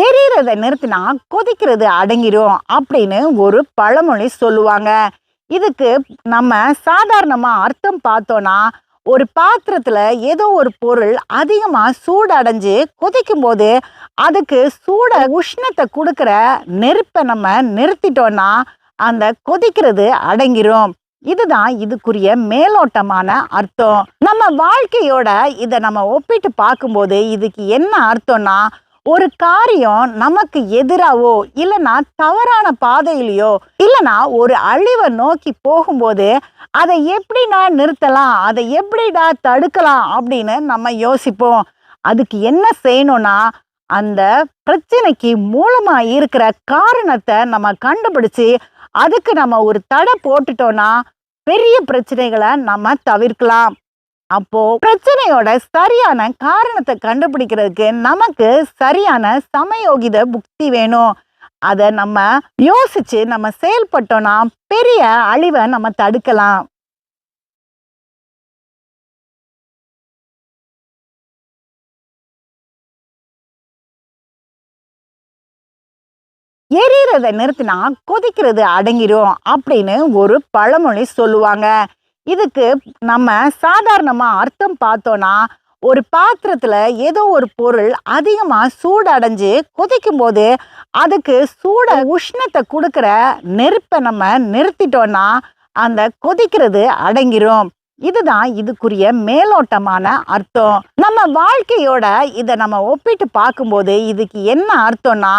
எரியறத நிறுத்தினா கொதிக்கிறது அடங்கிரும் அப்படின்னு ஒரு பழமொழி சொல்லுவாங்க. இதுக்கு நம்ம சாதாரணமாக அர்த்தம் பார்த்தோம்னா ஒரு பாத்திரத்தில் ஏதோ ஒரு பொருள் அதிகமாக சூடடைஞ்சு கொதிக்கும் போது அதுக்கு சூட உஷ்ணத்தை கொடுக்குற நெருப்பை நம்ம நிறுத்திட்டோம்னா அந்த கொதிக்கிறது அடங்கிரும். இதுதான் இதுக்குரிய மேலோட்டமான அர்த்தம். நம்ம வாழ்க்கையோட இதை நம்ம ஒப்பிட்டு பார்க்கும்போது இதுக்கு என்ன அர்த்தம்னா ஒரு காரியம் நமக்கு எதிராவோ இல்லைன்னா தவறான பாதையிலையோ இல்லைன்னா ஒரு அழிவை நோக்கி போகும்போது அதை எப்படிடா நிறுத்தலாம் அதை எப்படிடா தடுக்கலாம் அப்படின்னு நம்ம யோசிப்போம். அதுக்கு என்ன செய்யணும்னா அந்த பிரச்சனைக்கு மூலமா இருக்கிற காரணத்தை நம்ம கண்டுபிடிச்சு அதுக்கு நம்ம ஒரு தடை போட்டுட்டோம்னா பெரிய பிரச்சனைகளை நம்ம தவிர்க்கலாம். அப்போ பிரச்சனையோட சரியான காரணத்தை கண்டுபிடிக்கிறதுக்கு நமக்கு சரியான சமயோகித புக்தி வேணும். அதை நம்ம யோசிச்சு நம்ம செயல்பட்டோம்னா பெரிய அழிவை நம்ம தடுக்கலாம். எரியறதை நிறுத்தினா கொதிக்கிறது அடங்கிரும் அப்படின்னு ஒரு பழமொழி சொல்லுவாங்க. இதுக்கு நம்ம சாதாரணமாக அர்த்தம் பார்த்தோன்னா ஒரு பாத்திரத்தில் ஏதோ ஒரு பொருள் அதிகமாக சூடடைஞ்சு கொதிக்கும் போது அதுக்கு சூட உஷ்ணத்தை கொடுக்குற நெருப்பை நம்ம நிறுத்திட்டோன்னா அந்த கொதிக்கிறது அடங்கிரும். இதுதான் இதுக்குரிய மேலோட்டமான அர்த்தம். நம்ம வாழ்க்கையோட இதை நம்ம ஒப்பிட்டு பார்க்கும்போது இதுக்கு என்ன அர்த்தம்னா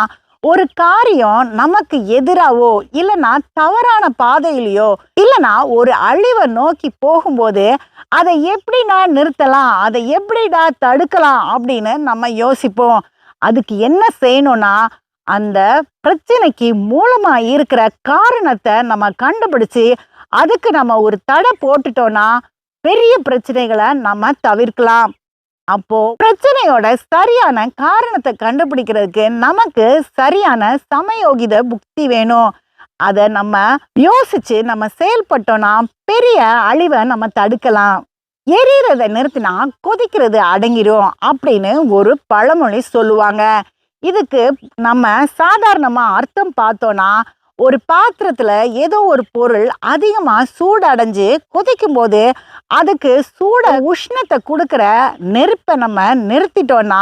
ஒரு காரியம் நமக்கு எதிராவோ இல்லைன்னா தவறான பாதையிலையோ இல்லைன்னா ஒரு அழிவை நோக்கி போகும்போது அதை எப்படிடா நிறுத்தலாம் அதை எப்படிடா தடுக்கலாம் அப்படின்னு நம்ம யோசிப்போம். அதுக்கு என்ன செய்யணும்னா அந்த பிரச்சனைக்கு மூலமா இருக்கிற காரணத்தை நம்ம கண்டுபிடிச்சு அதுக்கு நம்ம ஒரு தடை போட்டுட்டோம்னா பெரிய பிரச்சனைகளை நம்ம தவிர்க்கலாம். அப்போ பிரச்சனையோட சரியான காரணத்தை கண்டுபிடிக்கிறதுக்கு நமக்கு சரியான சமயோகித புக்தி வேணும். அதை நம்ம யோசிச்சு நம்ம செயல்பட்டோம்னா பெரிய அழிவை நம்ம தடுக்கலாம். எரியறத நிறுத்தினா கொதிக்கிறது அடங்கிரும் அப்படின்னு ஒரு பழமொழி சொல்லுவாங்க. இதுக்கு நம்ம சாதாரணமா அர்த்தம் பார்த்தோன்னா ஒரு பாத்திரத்தில் ஏதோ ஒரு பொருள் அதிகமாக சூடடைஞ்சு கொதிக்கும் போது அதுக்கு சூட உஷ்ணத்தை கொடுக்குற நெருப்பை நம்ம நிறுத்திட்டோம்னா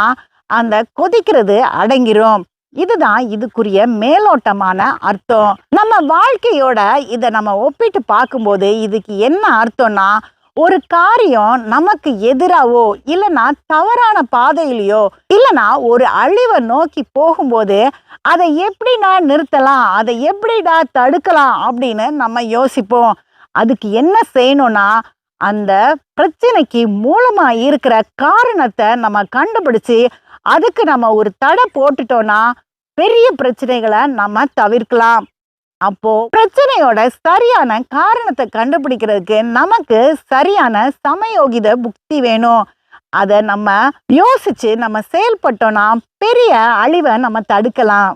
அந்த கொதிக்கிறது அடங்கிரும். இதுதான் இதுக்குரிய மேலோட்டமான அர்த்தம். நம்ம வாழ்க்கையோட இதை நம்ம ஒப்பிட்டு பார்க்கும்போது இதுக்கு என்ன அர்த்தம்னா ஒரு காரியம் நமக்கு எதிராவோ இல்லைன்னா தவறான பாதையிலையோ இல்லைன்னா ஒரு அழிவை நோக்கி போகும்போது அதை எப்படிடா நிறுத்தலாம் அதை எப்படிடா தடுக்கலாம் அப்படின்னு நம்ம யோசிப்போம். அதுக்கு என்ன செய்யணும்னா அந்த பிரச்சனைக்கு மூலமா இருக்கிற காரணத்தை நம்ம கண்டுபிடிச்சு அதுக்கு நம்ம ஒரு தடை போட்டுட்டோம்னா பெரிய பிரச்சனைகளை நம்ம தவிர்க்கலாம். அப்போ பிரச்சனையோட சரியான காரணத்தை கண்டுபிடிக்கிறதுக்கு நமக்கு சரியான சமயோகித புக்தி வேணும். அதை நம்ம யோசிச்சு நம்ம செயல்பட்டோம்னா பெரிய அழிவை நம்ம தடுக்கலாம்.